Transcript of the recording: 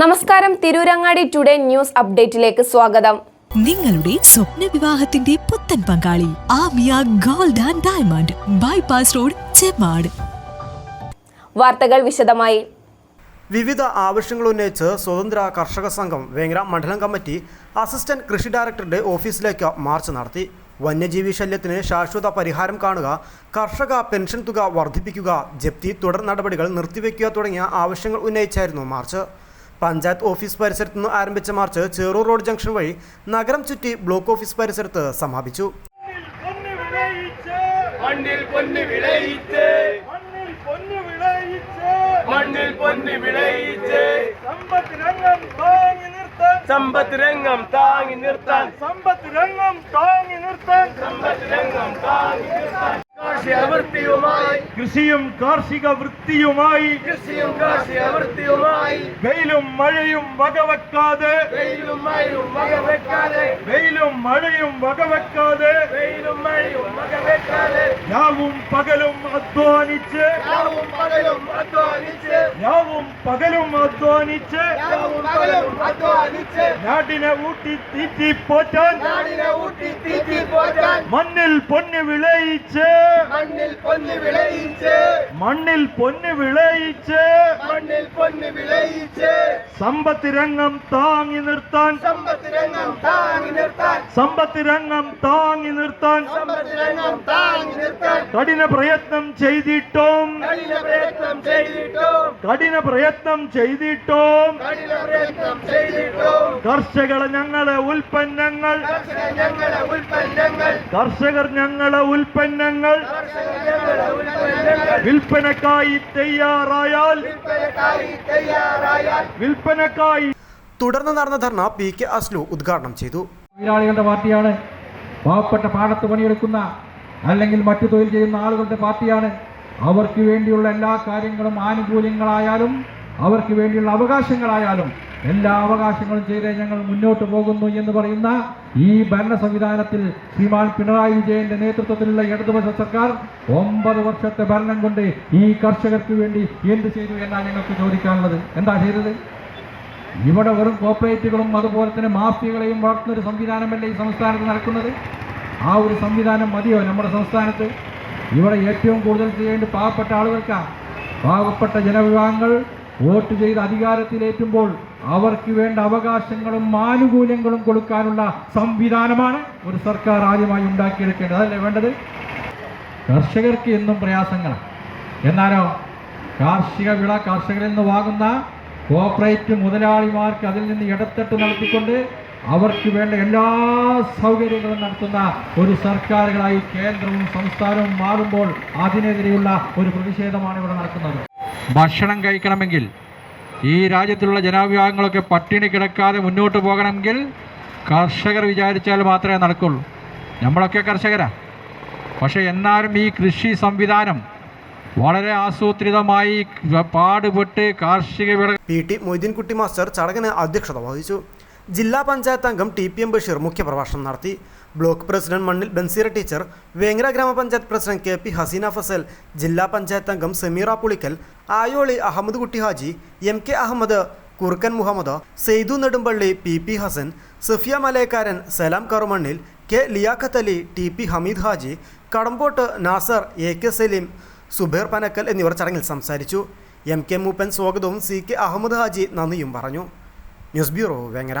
നമസ്കാരം. Tirurangadi today news അപ്ഡേറ്റിലേക്ക് സ്വാഗതം. നിങ്ങളുടെ സ്വപ്ന വിവാഹത്തിന്റെ പുത്തൻ പങ്കാളി Amiya gold and diamond bypass road Chemmad വാർത്തകൾ വിശദമായി. വിവിധ ആവശ്യങ്ങൾ ഉന്നയിച്ച് സ്വതന്ത്ര കർഷക സംഘം വേങ്ങര മണ്ഡലം കമ്മിറ്റി അസിസ്റ്റന്റ് കൃഷി ഡയറക്ടറുടെ ഓഫീസിലേക്ക് മാർച്ച് നടത്തി. വന്യജീവി ശല്യത്തിന് ശാശ്വത പരിഹാരം കാണുക കർഷക പെൻഷൻ തുക വർദ്ധിപ്പിക്കുക ജപ്തി തുടർ നടപടികൾ നിർത്തിവെക്കുക തുടങ്ങിയ ആവശ്യങ്ങൾ ഉന്നയിച്ചായിരുന്നു മാർച്ച്. പഞ്ചായത്ത് ഓഫീസ് പരിസരത്തു നിന്ന് ആരംഭിച്ച മാർച്ച് ചേറൂർ റോഡ് ജംഗ്ഷൻ വഴി നഗരം ചുറ്റി ബ്ലോക്ക് ഓഫീസ് പരിസരത്ത് സമാപിച്ചു. മണ്ണിൽ പൊന്ന് വിളയിച്ച്. മണ്ണിൽ പൊന്നു വിളയിച്ച്. മണ്ണിൽ പൊന്ന് വിളയിച്ച് സമ്പത്ത് രംഗം താങ്ങി നിർത്താൻ സമ്പത്ത് രംഗം താങ്ങി നിർത്താൻ. സമ്പത്ത് രംഗം താങ്ങി നിർത്താൻ. സമ്പത്ത് രംഗം താങ്ങി നിർത്താൻ. കാർഷിക വൃത്തിയുമായി കൃഷിയും കാർഷിക വൃത്തിയുമായി കൃഷിയും കാർഷിക വൃത്തിയുമായി വെയിലും മഴയും വകവെക്കാതെ വെയിലും മഴയും വകവെക്കാതെ വെയിലും മഴയും വകവെക്കാതെ വെയിലും മഴയും വകവെക്കാതെ രാവും പകലും അധ്വാനിച്ച് രാവും പകലും അധ്വാനിച്ച് രാവും പകലും അധ്വാനിച്ച് രാവും പകലും അധ്വാനിച്ച് നാടിനെ ഊട്ടി തീറ്റി പോറ്റാൻ നാടിനെ ഊട്ടി തീറ്റി പോറ്റാൻ മണ്ണിൽ പൊന്ന് വിളയിച്ച് മണ്ണിൽ പൊന്ന് വിളയിച്ച്. മണ്ണിൽ പൊന്ന് വിളയിച്ച്. മണ്ണിൽ പൊന്ന് വിളയിച്ച്. സമ്പത്ത് രംഗം താങ്ങി നിർത്താൻ. സമ്പത്ത് രംഗം താങ്ങി നിർത്താൻ. സമ്പത്ത് രംഗം താങ്ങി നിർത്താൻ. സമ്പത്ത് രംഗം താങ്ങി നിർത്താൻ. കഠിന പ്രയത്നം ചെയ്തിട്ടും. കഠിന പ്രയത്നം ചെയ്തിട്ടും. കഠിന പ്രയത്നം ചെയ്തിട്ടും. കഠിന പ്രയത്നം ചെയ്തിട്ടും. കർഷകളെ ഞങ്ങളെ ഉൽപ്പന്നങ്ങൾ. കർഷകർ ഞങ്ങളുടെ ഉൽപ്പന്നങ്ങൾ. കർഷകർ ഞങ്ങളെ ഉൽപ്പന്നങ്ങൾ. വിൽപ്പനക്കായി തയ്യാറായാൽ വിൽപ്പനക്കായി തുടർന്ന് നടന്ന ധർണ പി കെ അസ്ലു ഉദ്ഘാടനം ചെയ്തു. തൊഴിലാളികളുടെ പാർട്ടിയാണ്. പാവപ്പെട്ട പാടത്ത് പണിയെടുക്കുന്ന അല്ലെങ്കിൽ മറ്റു തൊഴിൽ ചെയ്യുന്ന ആളുകളുടെ പാർട്ടിയാണ്. അവർക്ക് വേണ്ടിയുള്ള എല്ലാ കാര്യങ്ങളും ആനുകൂല്യങ്ങളായാലും അവർക്ക് വേണ്ടിയുള്ള അവകാശങ്ങളായാലും എല്ലാ അവകാശങ്ങളും ചെയ്തേ ഞങ്ങൾ മുന്നോട്ട് പോകുന്നു എന്ന് പറയുന്ന ഈ ഭരണ സംവിധാനത്തിൽ ശ്രീമാൻ പിണറായി വിജയന്റെ നേതൃത്വത്തിലുള്ള ഇടതുപക്ഷ സർക്കാർ ഒമ്പത് വർഷത്തെ ഭരണം കൊണ്ട് ഈ കർഷകർക്ക് വേണ്ടി എന്ത് ചെയ്തു എന്നാണ് ഞങ്ങൾക്ക് ചോദിക്കാനുള്ളത്. എന്താ ചെയ്തത്? ഇവിടെ വെറും കോർപ്പറേറ്റുകളും അതുപോലെ തന്നെ മാഫിയകളെയും വളർത്തുന്ന ഒരു സംവിധാനമല്ലേ ഈ സംസ്ഥാനത്ത് നടക്കുന്നത്? ആ ഒരു സംവിധാനം മതിയോ നമ്മുടെ സംസ്ഥാനത്ത്? ഇവിടെ ഏറ്റവും കൂടുതൽ ചെയ്യേണ്ട പാവപ്പെട്ട ആളുകൾക്കാണ് പാവപ്പെട്ട ജനവിഭാഗങ്ങൾ വോട്ട് ചെയ്ത് അധികാരത്തിലേറ്റുമ്പോൾ അവർക്ക് വേണ്ട അവകാശങ്ങളും ആനുകൂല്യങ്ങളും കൊടുക്കാനുള്ള സംവിധാനമാണ് ഒരു സർക്കാർ ആദ്യമായി ഉണ്ടാക്കിയെടുക്കേണ്ടത്. അതല്ലേ വേണ്ടത്? കർഷകർക്ക് എന്നും പ്രയാസങ്ങളാണ് എന്നാലോ കാർഷിക വിള കർഷകരിൽ നിന്ന് വാങ്ങുന്ന കോപ്പറേറ്റ് മുതലാളിമാർക്ക് അതിൽ നിന്ന് ഇടത്തട്ട് നടത്തിക്കൊണ്ട് അവർക്ക് വേണ്ട എല്ലാ സൗകര്യങ്ങളും നടത്തുന്ന ഒരു സർക്കാരുകളായി കേന്ദ്രവും സംസ്ഥാനവും മാറുമ്പോൾ അതിനെതിരെയുള്ള ഒരു പ്രതിഷേധമാണ് ഇവിടെ നടക്കുന്നത്. ഭക്ഷണം കഴിക്കണമെങ്കിൽ ഈ രാജ്യത്തിലുള്ള ജനവിഭാഗങ്ങളൊക്കെ പട്ടിണി കിടക്കാതെ മുന്നോട്ട് പോകണമെങ്കിൽ കർഷകർ വിചാരിച്ചാൽ മാത്രമേ നടക്കുള്ളൂ. നമ്മളൊക്കെ കർഷകരാ. പക്ഷേ എന്നാലും ഈ കൃഷി സംവിധാനം വളരെ ആസൂത്രിതമായി പാടുപെട്ട് കാർഷിക വിള പി ടി മൊയ്തീൻകുട്ടി മാസ്റ്റർ ചടങ്ങിന് അധ്യക്ഷത വഹിച്ചു. ജില്ലാ പഞ്ചായത്ത് അംഗം ടി പി എം ബഷീർ മുഖ്യപ്രഭാഷണം നടത്തി. ബ്ലോക്ക് പ്രസിഡന്റ് മണ്ണിൽ ബൻസീറ ടീച്ചർ വേങ്ങര ഗ്രാമപഞ്ചായത്ത് president K P Haseena Fasal ജില്ലാ പഞ്ചായത്ത് അംഗം Sameera Pulikkal Ayoli Ahmed Kutty Haji M K Ahammed Kurukkan Muhammed Seythu Nedumpally P P Hassan Safiya Malayakkaran Salam Karumannil K Liyakath Ali T P Hameed Haji Kadampot Nasar A K Saleem Zubair Panakkal എന്നിവർ ചടങ്ങിൽ സംസാരിച്ചു. M K മൂപ്പൻ സ്വാഗതവും C K Ahmed Haji നന്ദിയും പറഞ്ഞു. News bureau Vengara.